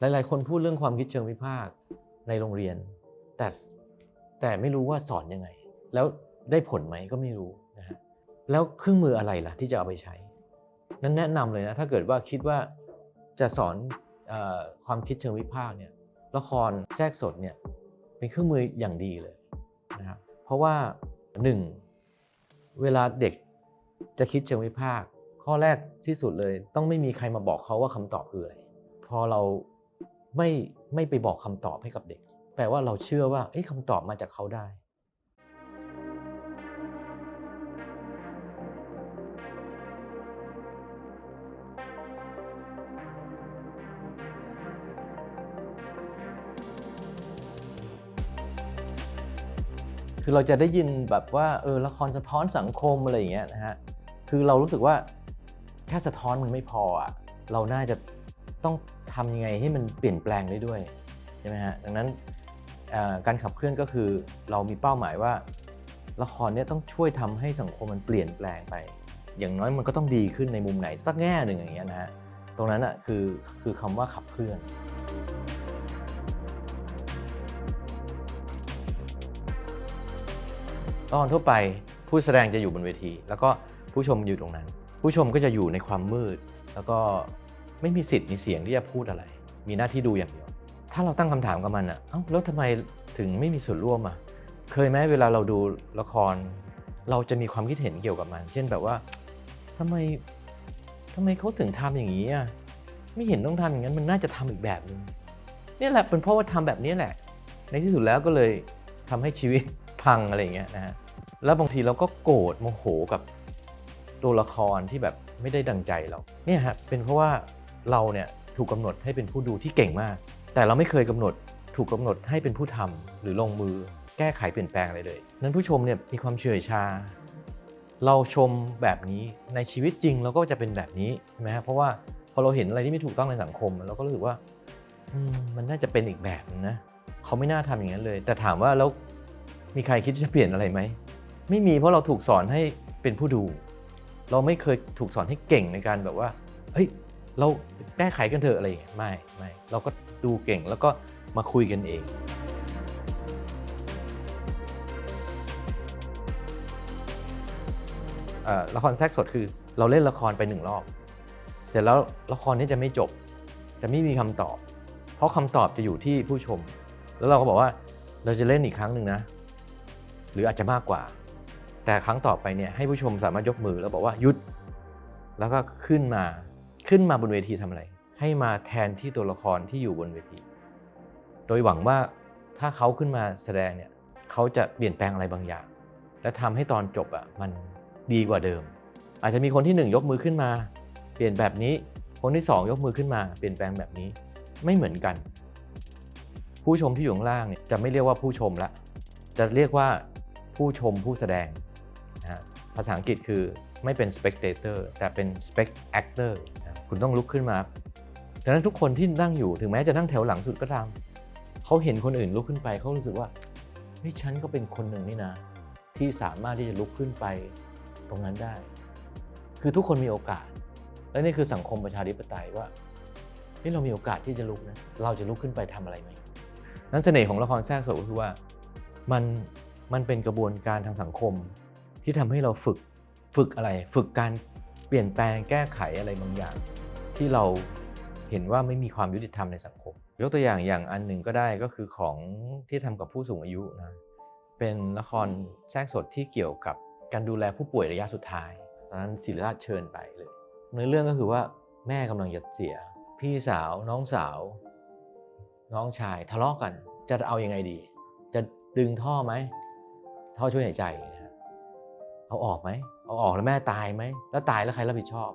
หลาย ๆ คนพูดเรื่องความคิดเชิงวิพากษ์ในโรงเรียน แต่แต่ไม่รู้ว่าสอนยังไง แล้วได้ผลไหมก็ไม่รู้นะฮะแล้วเครื่องมืออะไรล่ะที่จะเอาไปใช้ นั้นแนะนำเลยนะถ้าเกิดว่าคิดว่าจะสอนอความคิดเชิงวิพากษ์เนี่ยละครแทรกสดเนี่ยเป็นเครื่องมืออย่างดีเลยนะครับเพราะว่าหนึ่งเวลาเด็กจะคิดเชิงวิพากษ์ข้อแรกที่สุดเลย ต้องไม่มีใครมาบอกเขาว่าคำตอบคืออะไรพอเรา ไม่ไม่ไปบอกคำตอบให้กับเด็ก แปลว่าเราเชื่อว่าเอ้คำตอบมาจากเขาได้คือเราจะได้ยินแบบว่าเออละครสะท้อนสังคมอะไรอย่างเงี้ยนะฮะคือเรารู้สึกว่าแค่สะท้อนมันไม่พออะเราน่าจะต้อง ทำยังไงให้มันเปลี่ยนแปลงได้ด้วยใช่ไหมฮะดังนั้นการขับเคลื่อนก็คือเรามีเป้าหมายว่า ละครเนี่ยต้องช่วยทำให้สังคมมันเปลี่ยนแปลงไป อย่างน้อยมันก็ต้องดีขึ้นในมุมไหนสักแง่หนึ่งอย่างเงี้ยนะฮะตรงนั้นอะคือคือคำว่าขับเคลื่อนตอนทั่วไปผู้แสดงจะอยู่บนเวที แล้วก็ผู้ชมอยู่ตรงนั้น ผู้ชมก็จะอยู่ในความมืด แล้วก็ ไม่มีสิทธิ์มีเสียงที่จะพูดอะไร มีหน้าที่ดูอย่างเดียว ถ้าเราตั้งคำถามกับมันอะเอ้าแล้วทำไมถึงไม่มีส่วนร่วมอะเคยไหมเวลาเราดูละคร เราจะมีความคิดเห็นเกี่ยวกับมัน เช่นแบบว่าทำไมทำไมเขาถึงทำอย่างนี้อะไม่เห็นต้องทำอย่างนั้นมันน่าจะทำอีกแบบนึงนี่แหละเป็นเพราะว่าทำแบบนี้แหละ ในที่สุดแล้วก็เลยทำให้ชีวิตพังอะไรเงี้ยนะฮะแล้วบางทีเราก็โกรธโมโหกับตัวละครที่แบบไม่ได้ดังใจเราเนี่ยฮะเป็นเพราะว่า เราเนี่ยถูกกำหนดให้เป็นผู้ดูที่เก่งมาก แต่เราไม่เคยกำหนดถูกกำหนดให้เป็นผู้ทำหรือลงมือแก้ไขเปลี่ยนแปลงอะไรเลย นั้นผู้ชมเนี่ยมีความเฉื่อยชา เราชมแบบนี้ในชีวิตจริงเราก็จะเป็นแบบนี้ใช่ไหมฮะเพราะว่าพอเราเห็นอะไรที่ไม่ถูกต้องในสังคมเราก็รู้สึกว่ามมันน่าจะเป็นอีกแบบนะเขาไม่น่าทำอย่างนั้นเลย แต่ถามว่าแล้วมีใครคิดจะเปลี่ยนอะไรไหมไม่มีเพราะเราถูกสอนให้เป็นผู้ดู เราไม่เคยถูกสอนให้เก่งในการแบบว่าเฮ้ย เราแก้ไขกันเถอะอะไรอย่างเงี้ยไม่ไม่เราก็ดูเก่งแล้วก็มาคุยกันเองเอ่อละครแทรกสดคือเราเล่นละครไปหนึ่งรอบ เสร็จแล้วละครนี้จะไม่จบ จะไม่มีคำตอบ เพราะคำตอบจะอยู่ที่ผู้ชม แล้วเราก็บอกว่าเราจะเล่นอีกครั้งหนึ่งนะ หรืออาจจะมากกว่า แต่ครั้งต่อไปเนี่ยให้ผู้ชมสามารถยกมือแล้วบอกว่าหยุด แล้วก็ขึ้นมา ขึ้นมาบนเวทีทำอะไร ให้มาแทนที่ตัวละครที่อยู่บนเวที โดยหวังว่าถ้าเขาขึ้นมาแสดงเนี่ยเขาจะเปลี่ยนแปลงอะไรบางอย่าง และทำให้ตอนจบอะมันดีกว่าเดิม อาจจะมีคนที่หนึ่งยกมือขึ้นมา เปลี่ยนแบบนี้ คนที่สองยกมือขึ้นมา เปลี่ยนแปลงแบบนี้ไม่เหมือนกัน ผู้ชมที่อยู่ข้างล่างเนี่ยจะไม่เรียกว่าผู้ชมละ จะเรียกว่าผู้ชมผู้แสดงนะภาษาอังกฤษคือไม่เป็น spectator แต่เป็น spec actor คุณต้องลุกขึ้นมาดังนั้นทุกคนที่นั่งอยู่ถึงแม้จะนั่งแถวหลังสุดก็ตามเขาเห็นคนอื่นลุกขึ้นไปเขารู้สึกว่าเฮ้ยฉันก็เป็นคนหนึ่งนี่นะ ที่สามารถที่จะลุกขึ้นไปตรงนั้นได้ คือทุกคนมีโอกาส และนี่คือสังคมประชาธิปไตยว่าเฮ้ยเรามีโอกาสที่จะลุกนะเราจะลุกขึ้นไปทำอะไรไหมนั้นเสน่ห์ของละครแทรกสก็คือว่ามันมันเป็นกระบวนการทางสังคมที่ทำให้เราฝึกฝึกอะไร ฝึกการ เปลี่ยนแปลงแก้ไขอะไรบางอย่าง ที่เราเห็นว่าไม่มีความยุติธรรมในสังคม ยกตัวอย่างอย่างอันหนึ่งก็ได้ก็คือของที่ทำกับผู้สูงอายุนะเป็นละครแทรกสดที่เกี่ยวกับการดูแลผู้ป่วยระยะสุดท้ายตอนนั้นศิริราชเชิญไปเลยในอเรื่องก็คือว่าแม่กำลังจะเสีย พี่สาวน้องสาว น้องชายทะเลาะกัน จะเอาอยัางไงดี จะดึงท่อไหมท่อช่วยหายใจ เอาออกไหมเอาออกแล้วแม่ตายไหมแล้วตายแล้วใครรับผิดชอบ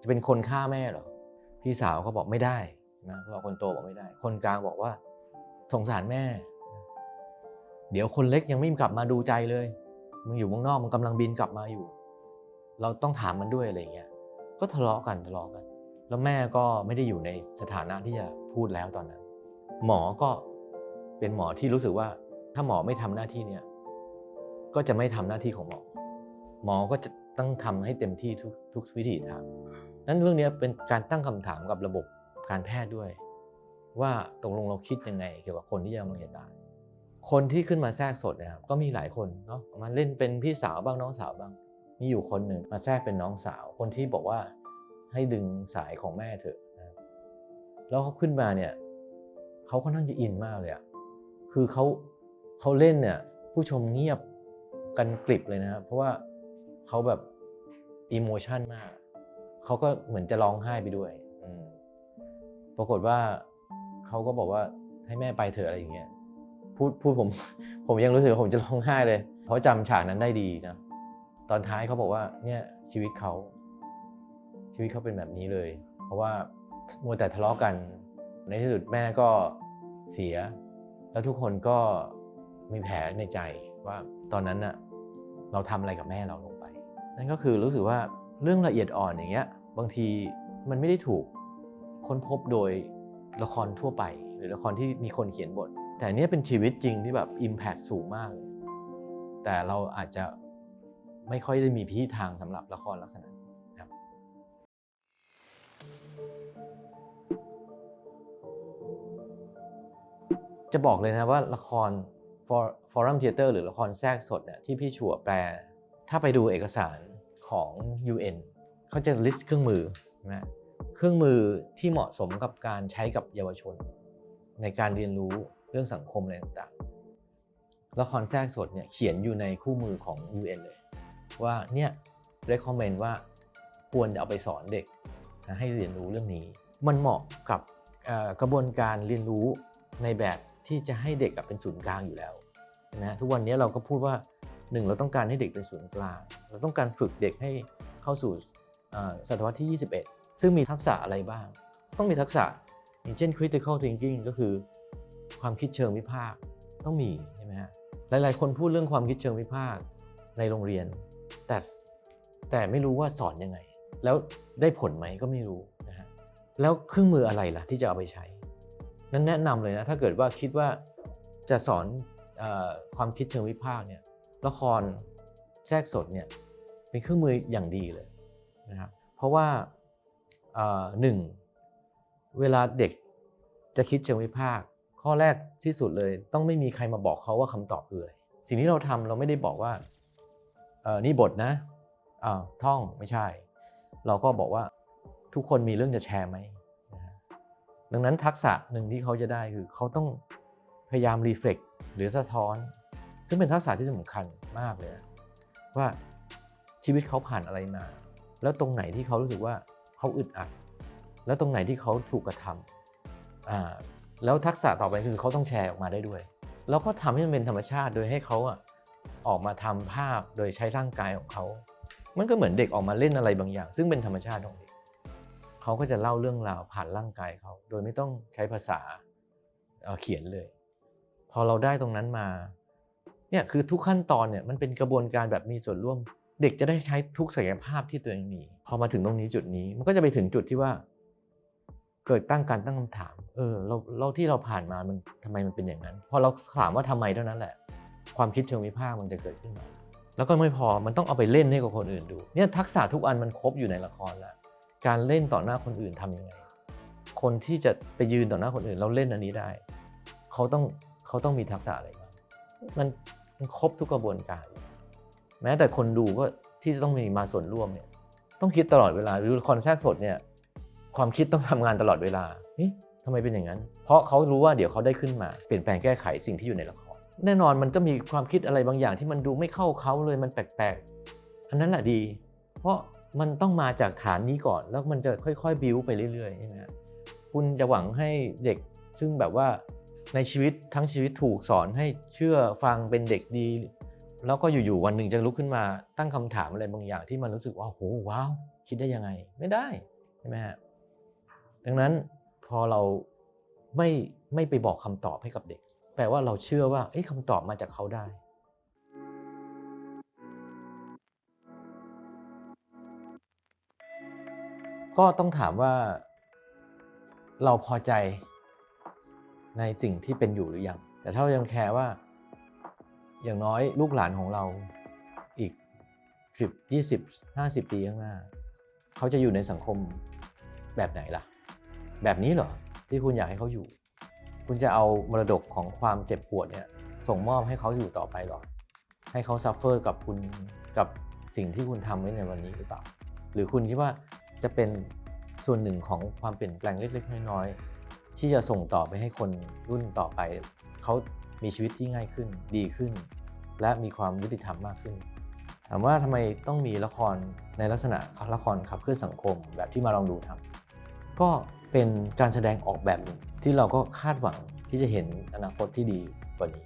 จะเป็นคนฆ่าแม่เหรอพี่สาวก็บอกไม่ได้นะเพราะคนโตบอกไม่ได้ คนกลางบอกว่าสงสารแม่ เดี๋ยวคนเล็กยังไม่กลับมาดูใจเลยมึงอยู่เมืองนอกมึงกำลังบินกลับมาอยู่ เราต้องถามมันด้วยอะไรเงี้ยก็ทะเลาะกันทะเลาะกัน แล้วแม่ก็ไม่ได้อยู่ในสถานะที่จะพูดแล้วตอนนั้น หมอก็เป็นหมอที่รู้สึกว่า ถ้าหมอไม่ทำหน้าที่เนี่ยก็จะไม่ทำหน้าที่ของหมอ หมอก็จะต้องทำให้เต็มที่ทุกทุกวิถีทางนั้นเรื่องนี้เป็นการตั้งคำถามกับระบบการแพทย์ด้วย ว่าตกลงเราคิดยังไง เกี่ยวกับคนที่กำลังจะตายคนที่ขึ้นมาแทรกสดเนะครับก็มีหลายคนเนาะมาเล่นเป็นพี่สาวบ้างน้องสาวบ้าง มีอยู่คนหนึ่งมาแทรกเป็นน้องสาว คนที่บอกว่าให้ดึงสายของแม่เถอะนะแล้วเขาขึ้นมาเนี่ยเขาค่อนข้างจะอินมากเลยอะคือเขาเขาเล่นเนี่ยผู้ชมเงียบกันกลิบเลยนะครับเพราะว่า เขาแบบอิโมชันมาก เขาก็เหมือนจะร้องไห้ไปด้วยอืปรากฏว่าเขาก็บอกว่าให้แม่ไปเถอะอะไรอย่างเงี้ย พูดพูดผม ผมยังรู้สึกว่าผมจะร้องไห้เลย เพราะจำฉากนั้นได้ดีนะ ตอนท้ายเขาบอกว่าเนี่ยชีวิตเขา ชีวิตเขาเป็นแบบนี้เลย เพราะว่ามัวแต่ทะเลาะกัน ในที่สุดแม่ก็เสีย แล้วทุกคนก็มีแผลในใจว่าตอนนั้นน่ะเราทำอะไรกับแม่เรา นั่นก็คือรู้สึกว่าเรื่องละเอียดอ่อนอย่างเงี้ยบางทีมันไม่ได้ถูกค้นพบโดยละครทั่วไป หรือละครที่มีคนเขียนบท แต่เนี้ยเป็นชีวิตจริงที่แบบ Impact สูงมากเลยแต่เราอาจจะไม่ค่อยได้มีพิธีทางสำหรับละครลักษณะนี้ครับจะบอกเลยนะว่าละครฟอรัมเทเตอร์หรือละครแทรกสดเนี่ยที่พี่ชัวแปล ถ้าไปดูเอกสารของ UN เขาจะ list เครื่องมือนะเครื่องมือที่เหมาะสมกับการใช้กับเยาวชน ในการเรียนรู้เรื่องสังคมอะไรต่างๆ ละครแทรกสดเนี่ยเขียนอยู่ในคู่มือของ UN เลย ว่าเนี่ย recommend ว่าควรจะเอาไปสอนเด็กนะให้เรียนรู้เรื่องนี้ มันเหมาะกับกระบวนการเรียนรู้ในแบบที่จะให้เด็กเป็นศูนย์กลางอยู่แล้วนะทุกวันนี้เราก็พูดว่า หนึ่งเราต้องการให้เด็กเป็นศูนย์กลาง เราต้องการฝึกเด็กให้เข้าสู่ศตวรรษที่ 21 ซึ่งมีทักษะอะไรบ้าง ต้องมีทักษะอย่างเช่น critical thinking ก็คือความคิดเชิงวิพากษ์ต้องมีใช่ไหมฮะหลาย ๆ คนพูดเรื่องความคิดเชิงวิพากษ์ในโรงเรียน แต่แต่ไม่รู้ว่าสอนยังไง แล้วได้ผลไหมก็ไม่รู้นะฮะแล้วเครื่องมืออะไรล่ะที่จะเอาไปใช้ นั้นแนะนำเลยนะถ้าเกิดว่าคิดว่าจะสอนอความคิดเชิงวิพากษ์เนี่ย ละครแทรกสดเนี่ยเป็นเครื่องมืออย่างดีเลยนะครับเพราะว่าหนึ่งเวลาเด็กจะคิดเชิงวิพากษ์ข้อแรกที่สุดเลย ต้องไม่มีใครมาบอกเขาว่าคำตอบคืออะไรสิ่งที่เราทำเราไม่ได้บอกว่าเออนี่บทนะอ้าวท่องไม่ใช่ เราก็บอกว่าทุกคนมีเรื่องจะแชร์ไหมดังนั้นทักษะหนึ่งที่เขาจะได้คือเขาต้องพยายามรีเฟล็กหรือสะท้อน ซึ่งเป็นทักษะที่สำคัญมากเลย ว่าชีวิตเขาผ่านอะไรมา แล้วตรงไหนที่เขารู้สึกว่าเขาอึดอัด แล้วตรงไหนที่เขาถูกกระทำอ่าแล้วทักษะต่อไปคือเขาต้องแชร์ออกมาได้ด้วย แล้วก็ทำให้มันเป็นธรรมชาติโดยให้เขาอะออกมาทำภาพโดยใช้ร่างกายของเขา มันก็เหมือนเด็กออกมาเล่นอะไรบางอย่าง ซึ่งเป็นธรรมชาติของเด็กเขาก็จะเล่าเรื่องราวผ่านร่างกายเขา โดยไม่ต้องใช้ภาษาเเขียนเลย พอเราได้ตรงนั้นมา เนี่ยคือทุกขั้นตอนเนี่ยมันเป็นกระบวนการแบบมีส่วนร่วม เด็กจะได้ใช้ทุกศักยภาพที่ตัวเองมี พอมาถึงตรงนี้จุดนี้ มันก็จะไปถึงจุดที่ว่า เกิดตั้งการตั้งคำถาม เออเราเราที่เราผ่านมามันทำไมมันเป็นอย่างนั้น พอเราถามว่าทำไมเท่านั้นแหละ ความคิดเชิงวิพากษ์มันจะเกิดขึ้นมา แล้วก็ไม่พอมันต้องเอาไปเล่นให้กับคนอื่นดู เนี่ยทักษะทุกอันมันครบอยู่ในละครแล้วการเล่นต่อหน้าคนอื่นทำยังไง คนที่จะไปยืนต่อหน้าคนอื่นแล้วเล่นอันนี้ได้ เขาต้องเขาต้องมีทักษะอะไรบ้างมัน มันครบทุกกระบวนการ แม้แต่คนดูก็ที่จะต้องมีมาส่วนร่วมเนี่ยต้องคิดตลอดเวลาหรือละครแทรกสดเนี่ยความคิดต้องทำงานตลอดเวลาเอ๊ะทำไมเป็นอย่างนั้น เพราะเขารู้ว่าเดี๋ยวเขาได้ขึ้นมาเปลี่ยนแปลงแก้ไขสิ่งที่อยู่ในละครแน่นอนมันจะมีความคิดอะไรบางอย่างที่มันดูไม่เข้าเขาเลยมันแปลกๆ อันนั้นแหละดี เพราะมันต้องมาจากฐานนี้ก่อนแล้วมันจะค่อยๆ บิวไปเรื่อยๆใช่ไหมฮะคุณจะหวังให้เด็กซึ่งแบบว่า ในชีวิตทั้งชีวิตถูกสอนให้เชื่อฟังเป็นเด็กดี แล้วก็อยู่ๆวันหนึ่งจะลุกขึ้นมาตั้งคำถามอะไรบางอย่างที่มันรู้สึกว่าโหว้าวคิดได้ยังไง ไม่ได้ใช่ไหมฮะดังนั้นพอเราไม่ไม่ไปบอกคำตอบให้กับเด็ก แปลว่าเราเชื่อว่าเอ้คำตอบมาจากเขาได้ก็ต้องถามว่าเราพอใจ ในสิ่งที่เป็นอยู่หรือยัง แต่ถ้าเรายังแคร์ว่า อย่างน้อยลูกหลานของเราอีก10 20 50ปีข้างหน้า เขาจะอยู่ในสังคมแบบไหนล่ะ แบบนี้เหรอ ที่คุณอยากให้เขาอยู่ คุณจะเอามรดกของความเจ็บปวดเนี่ย ส่งมอบให้เขาอยู่ต่อไปหรอ ให้เขาซัฟเฟอร์กับคุณกับสิ่งที่คุณทำไว้ในวันนี้หรือเปล่า หรือคุณคิดว่าจะเป็นส่วนหนึ่งของความเปลี่ยนแปลงเล็กๆน้อยๆ ที่จะส่งต่อไปให้คนรุ่นต่อไป เขามีชีวิตที่ง่ายขึ้นดีขึ้น และมีความยุติธรรมมากขึ้นถามว่าทำไมต้องมีละครในลักษณะละครขับเคลื่อนสังคมแบบที่มาลองดูทำก็เป็นการแสดงออกแบบหนึ่งที่เราก็คาดหวังที่จะเห็นอนาคตที่ดีกว่านี้